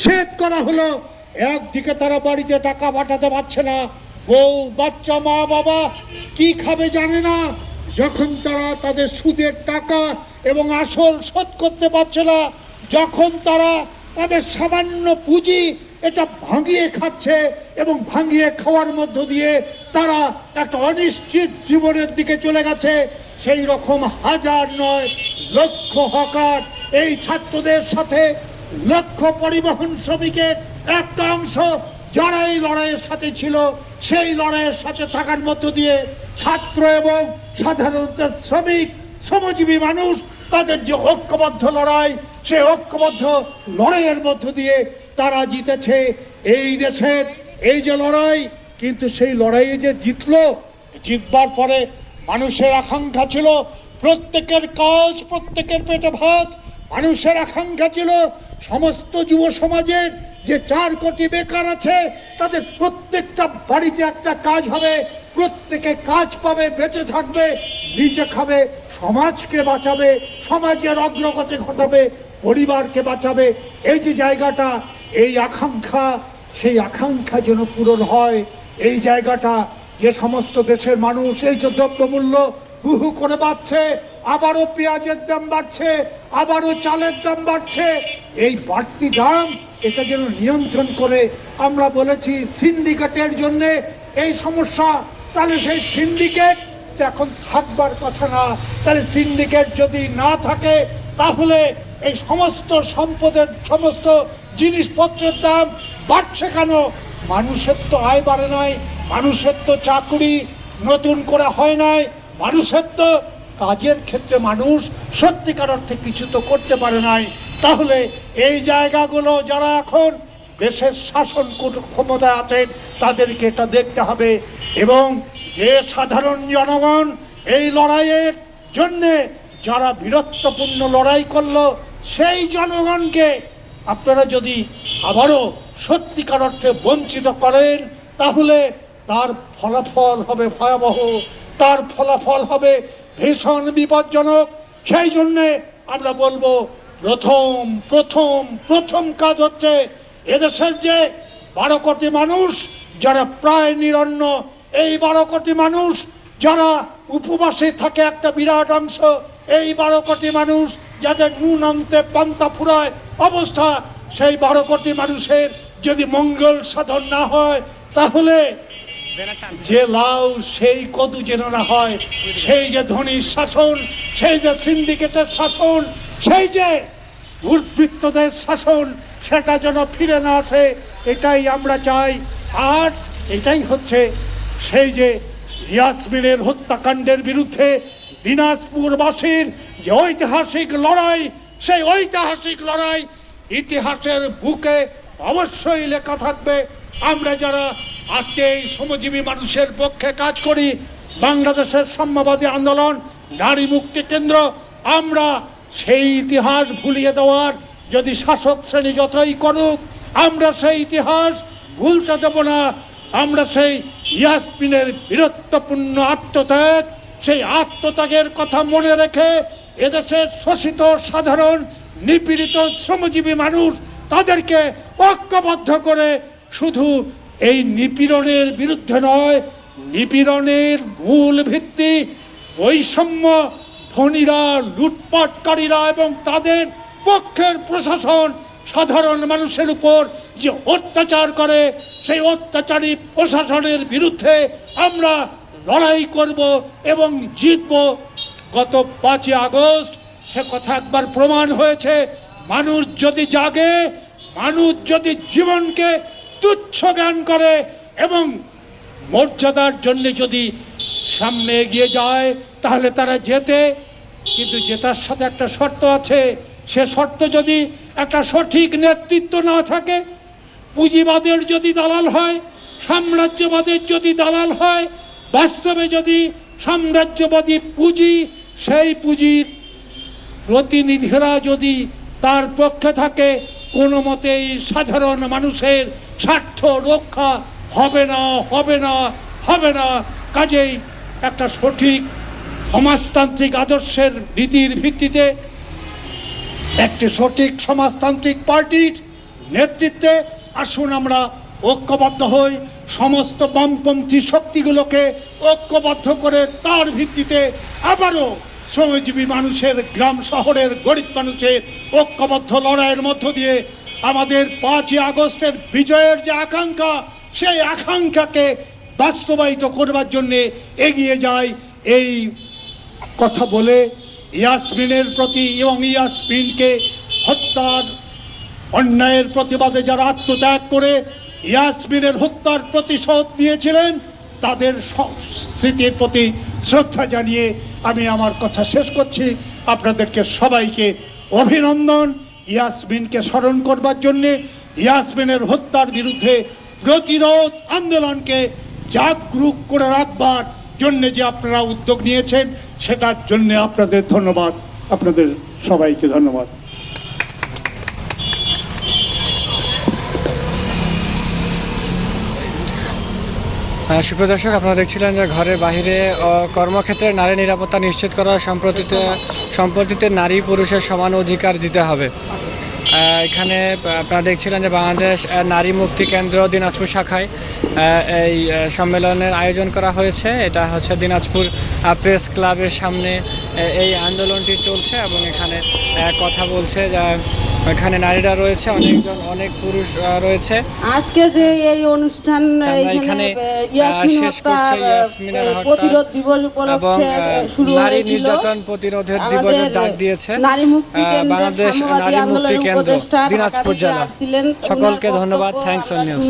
উচ্ছেদ করা হলো। একদিকে তারা বাড়িতে টাকা পাঠাতে পারছে না। বউ, বাচ্চা, মা, বাবা কি খাবে জানে না। যখন তারা তাদের সুদের টাকা এবং আসল শোধ করতে পারছে না, যখন তারা তাদের সামান্য পুঁজি এটা ভাঙিয়ে খাচ্ছে এবং ভাঙিয়ে খাওয়ার মধ্য দিয়ে তারা একটা অনিশ্চিত জীবনের দিকে চলে গেছে, সেই রকম হাজার নয় লক্ষ হকার এই ছাত্রদের সাথে লক্ষ পরিবহন শ্রমিকের একটা অংশ যারা এই লড়াইয়ের সাথে ছিল, সেই লড়াইয়ের সাথে থাকার মধ্য দিয়ে ছাত্র এবং সাধারণত শ্রমিক, শ্রমজীবী মানুষ, তাদের যে ঐক্যবদ্ধ লড়াই সে ঐক্যবদ্ধ লড়াইয়ের মধ্য দিয়ে তারা জিতেছে এই দেশের এই যে লড়াই, কিন্তু সেই লড়াইয়ে যে জিতলো, জিতবার পরে মানুষের আকাঙ্ক্ষা ছিল প্রত্যেকের কাজ, প্রত্যেকের পেটে ভাত মানুষের আকাঙ্ক্ষা ছিল সমস্ত যুব সমাজের যে চার কোটি বেকার আছে, তাদের প্রত্যেকটা বাড়িতে একটা কাজ হবে, প্রত্যেকে কাজ পাবে, বেঁচে থাকবে, নিজে খাবে, সমাজকে বাঁচাবে, সমাজের অগ্রগতি ঘটাবে, পরিবারকে বাঁচাবে। এই যে জায়গাটা, এই আকাঙ্ক্ষা, সেই আকাঙ্ক্ষা যেন পূরণ হয়, এই জায়গাটা, যে সমস্ত দেশের মানুষ এই যে দ্রব্যমূল্য হু হু করে বাড়ছে, আবারও পেঁয়াজের দাম বাড়ছে আবারও চালের দাম বাড়ছে। এই বাড়তি দাম, এটা যেন নিয়ন্ত্রণ করে। আমরা বলেছি সিন্ডিকেটের জন্য এই সমস্যা। তাহলে সেই সিন্ডিকেট এখন থাকবার কথা না। তাহলে সিন্ডিকেট যদি না থাকে, তাহলে এই সমস্ত সম্পদের, সমস্ত জিনিসপত্রের দাম বাড়ছে কেন? মানুষের তো আয় বাড়ে নাই, মানুষের তো চাকরি নতুন করে হয় নাই, মানুষের তো কাজের ক্ষেত্রে মানুষ সত্যিকার অর্থে কিছু তো করতে পারে নাই। তাহলে এই জায়গাগুলো যারা এখন দেশের শাসন কর- ক্ষমতা আছেন, তাদেরকে এটা দেখতে হবে। এবং যে সাধারণ জনগণ এই লড়াইয়ের জন্যে যারা বীরত্বপূর্ণ লড়াই করল, সেই জনগণকে আপনারা যদি আবারও সত্যিকার অর্থে বঞ্চিত করেন, তাহলে তার ফলাফল হবে ভয়াবহ। তার ফলাফল হবে ভীষণ বিপজ্জনক। সেই জন্যে আমরা বলব, প্রথম প্রথম প্রথম কাজ হচ্ছে এদেশের যে বারো কোটি মানুষ, যারা প্রায় নিরন্ন, এই বারো কোটি মানুষ যারা উপবাসে থাকে একটা বিরাট অংশ, এই বারো কোটি মানুষ যাদের নুন আনতে পান্তা ফুরায় অবস্থা, সেই বারো কোটি মানুষের যদি মঙ্গল সাধন না হয়, তাহলে যে লাউ সেই কদু যেন না হয়, সেই যে ধনীর শাসন, সেই যে সিন্ডিকেটের শাসন, সেই যে দুর্বৃত্তদের শাসন, সেটা যেন ফিরে না আসে, এটাই আমরা চাই। আর এটাই হচ্ছে সেই যে ইয়াসমিনের হত্যাকাণ্ডের বিরুদ্ধে দিনাজপুরবাসীর যে ঐতিহাসিক লড়াই, সেই ঐতিহাসিক লড়াই ইতিহাসের বুকে অবশ্যই লেখা থাকবে। আমরা যারা আজকে এই শ্রমজীবী মানুষের পক্ষে কাজ করি। বাংলাদেশের সাম্যবাদী আন্দোলন, নারী মুক্তি কেন্দ্র। আমরা সেই ইতিহাস ভুলিয়ে দেওয়ার যদি শাসক শ্রেণি যতই করুক, আমরা সেই ইতিহাস ভুলতে দেব না। আমরা সেই ইয়াসমিনের বীরত্বপূর্ণ আত্মত্যাগ, সেই আত্মত্যাগের কথা মনে রেখে এদেশের শোষিত, সাধারণ, নিপীড়িত শ্রমজীবী মানুষ তাদেরকে ঐক্যবদ্ধ করে শুধু এই নিপীড়নের বিরুদ্ধে নয়, নিপীড়নের মূল ভিত্তি বৈষম্য, ধনীরা, লুটপাটকারীরা এবং তাদের পক্ষের প্রশাসন সাধারণ মানুষের উপর যে অত্যাচার করে, সেই অত্যাচারী প্রশাসনের বিরুদ্ধে আমরা লড়াই করব এবং জিতব। গত পাঁচই আগস্ট সে কথা একবার প্রমাণ হয়েছে, মানুষ যদি জাগে, মানুষ যদি জীবনকে তুচ্ছ জ্ঞান করে এবং মর্যাদার জন্য যদি সামনে এগিয়ে যায়, তাহলে তারা যেতে কিন্তু জেতার সাথে একটা শর্ত আছে। সে শর্ত যদি একটা সঠিক নেতৃত্ব না থাকে, পুঁজিবাদের যদি দালাল হয়, সাম্রাজ্যবাদের যদি দালাল হয়, বাস্তবে যদি সাম্রাজ্যবাদী পুঁজি, সেই পুঁজির প্রতিনিধিরা যদি তার পক্ষে থাকে কোনো মতেই সাধারণ মানুষের স্বার্থ রক্ষা হবে না হবে না হবে না। কাজেই একটা সঠিক সমাজতান্ত্রিক আদর্শের নীতির ভিত্তিতে একটি সঠিক সমাজতান্ত্রিক পার্টির নেতৃত্বে আসুন আমরা ঐক্যবদ্ধ হই। সমস্ত বামপন্থী শক্তিগুলোকে ঐক্যবদ্ধ করে তার ভিত্তিতে আবারও শ্রমজীবী মানুষের গ্রাম শহরের গরিব মানুষের ঐক্যবদ্ধ লড়াইয়ের মধ্য দিয়ে আমাদের পাঁচই আগস্টের বিজয়ের যে আকাঙ্ক্ষা, সেই আকাঙ্ক্ষাকে বাস্তবায়িত করবার জন্যে এগিয়ে যায় এই কথা বলে ইয়াসমিনের প্রতি এবং ইয়াসমিনকে হত্যার অন্যায়ের প্রতিবাদে যারা আত্মত্যাগ করে ইয়াসমিনের হত্যার প্রতিশোধ নিয়েছিলেন তাদের স্মৃতির প্রতি শ্রদ্ধা জানিয়ে আমি আমার কথা শেষ করছি। আপনাদেরকে সবাইকে অভিনন্দন। ইয়াসমিনকে স্মরণ করবার জন্যে ইয়াসমিনের হত্যার বিরুদ্ধে প্রতিরোধ আন্দোলনকে জাগরুক করে রাখবার জন্য যে আপনারা উদ্যোগ নিয়েছেন, সেটার জন্য আপনাদের ধন্যবাদ। আপনাদের সবাইকে ধন্যবাদ। আহ, সুপ্রিয় দর্শক আপনারা দেখছিলেন যে ঘরের বাহিরে কর্মক্ষেত্রে নারী নিরাপত্তা নিশ্চিত করা সম্প্রতিতে সম্প্রতিতে নারী পুরুষের সমান অধিকার দিতে হবে। এখানে আপনারা দেখছিলেন যে বাংলাদেশ নারী মুক্তি কেন্দ্র দিনাজপুর শাখায় এই সম্মেলনের আয়োজন করা হয়েছে। এটা হচ্ছে দিনাজপুর প্রেস ক্লাবের সামনে এই আন্দোলনটি চলছে এবং এখানে কথা বলছে যে এখানে নারীরা রয়েছে অনেকজন অনেক পুরুষ রয়েছে। আজকে যে এই অনুষ্ঠান এখানে শেষ হত্যা ইয়াসমিনের প্রতিরোধ দিবস এবং উপলক্ষে শুরু নারী নির্যাতন প্রতিরোধের দিবসের ডাক দিয়েছে। নারী মুক্তি বাংলাদেশ নারী মুক্তি কেন্দ্র দিনাজপুর জেলা। সকলকে ধন্যবাদ। Thanks on news